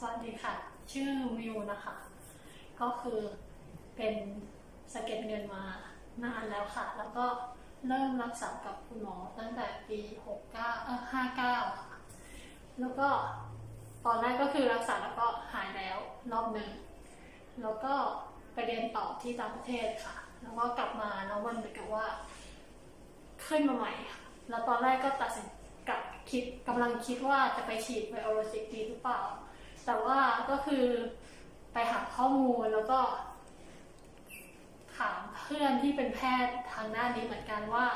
สวัสดีค่ะ ชื่อมิวนะคะ ก็คือเป็นสะเก็ดเงินมานานแล้วค่ะ แล้วก็เริ่มรักษากับคุณหมอตั้งแต่ปี69เออ59ค่ะ แล้วก็ตอนแรกก็คือรักษาแล้วก็หายแล้วรอบหนึ่ง แล้วก็ไปเรียนต่อที่ต่างประเทศค่ะ แล้วก็กลับมาแล้วมันเหมือนกับว่าขึ้นมาใหม่ค่ะ แล้วตอนแรกก็ตัดสินกับคิดกำลังคิดว่าจะไปฉีดไบโอโลจิกดีหรือเปล่า แต่ว่าก็คือไปหาข้อมูลแล้วก็ถามเพื่อนที่เป็นแพทย์ทางด้านนี้เหมือนกันว่า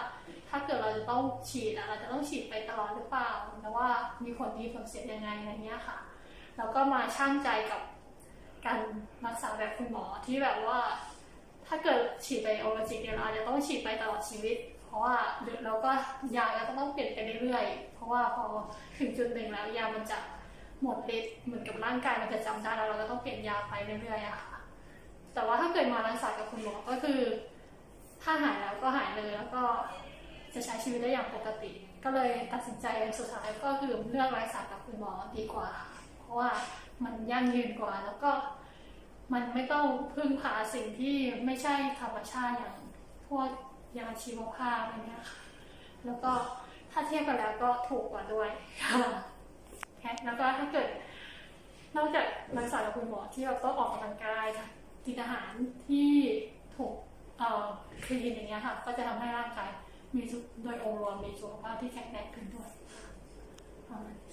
ถ้าเกิดเราจะต้องฉีดเราจะต้องฉีดไปตลอดหรือเปล่าแล้วว่ามีผลดีผลเสียยังไงอะไรเงี้ยค่ะ แล้วก็มาช่างใจกับการรักษาแบบคุณหมอที่แบบว่า ถ้าเกิดฉีดไปโอโลจิกเนี่ยเราจะต้องฉีดไปตลอดชีวิต เพราะว่าเดี๋ยวเราก็ยาก็ต้องเปลี่ยนไปเรื่อยๆเพราะว่าพอถึงจุดหนึ่งแล้วยามันจะ หมดฤทธิ์เหมือนกับร่างกายมันจะจำได้แล้วเราก็ต้องเปลี่ยนยาไปเรื่อยๆอะค่ะ แต่ว่าถ้าเกิดมารักษากับคุณหมอก็คือ ถ้าหายแล้วก็หายเลยแล้วก็จะใช้ชีวิตได้อย่างปกติ ก็เลยตัดสินใจสุดท้ายก็คือเลือกรักษากับคุณหมอดีกว่า เพราะว่ามันยั่งยืนกว่าแล้วก็มันไม่ต้องพึ่งพาสิ่งที่ไม่ใช่ธรรมชาติอย่างพวกยาชีวภาพอะไรเงี้ยค่ะ แล้วก็ถ้าเทียบกันแล้วก็ถูกกว่าด้วยค่ะ แล้วก็ถ้าเกิด นอกจากรักษากับคุณหมอที่เราต้องออกกำลังกายกินอาหารที่ถูกเอ่อคลีนอย่างเงี้ยค่ะ ก็จะทำให้ร่างกายมีโดยองค์รวมมีสุขภาพที่แข็งแรงขึ้นด้วยประมาณนี้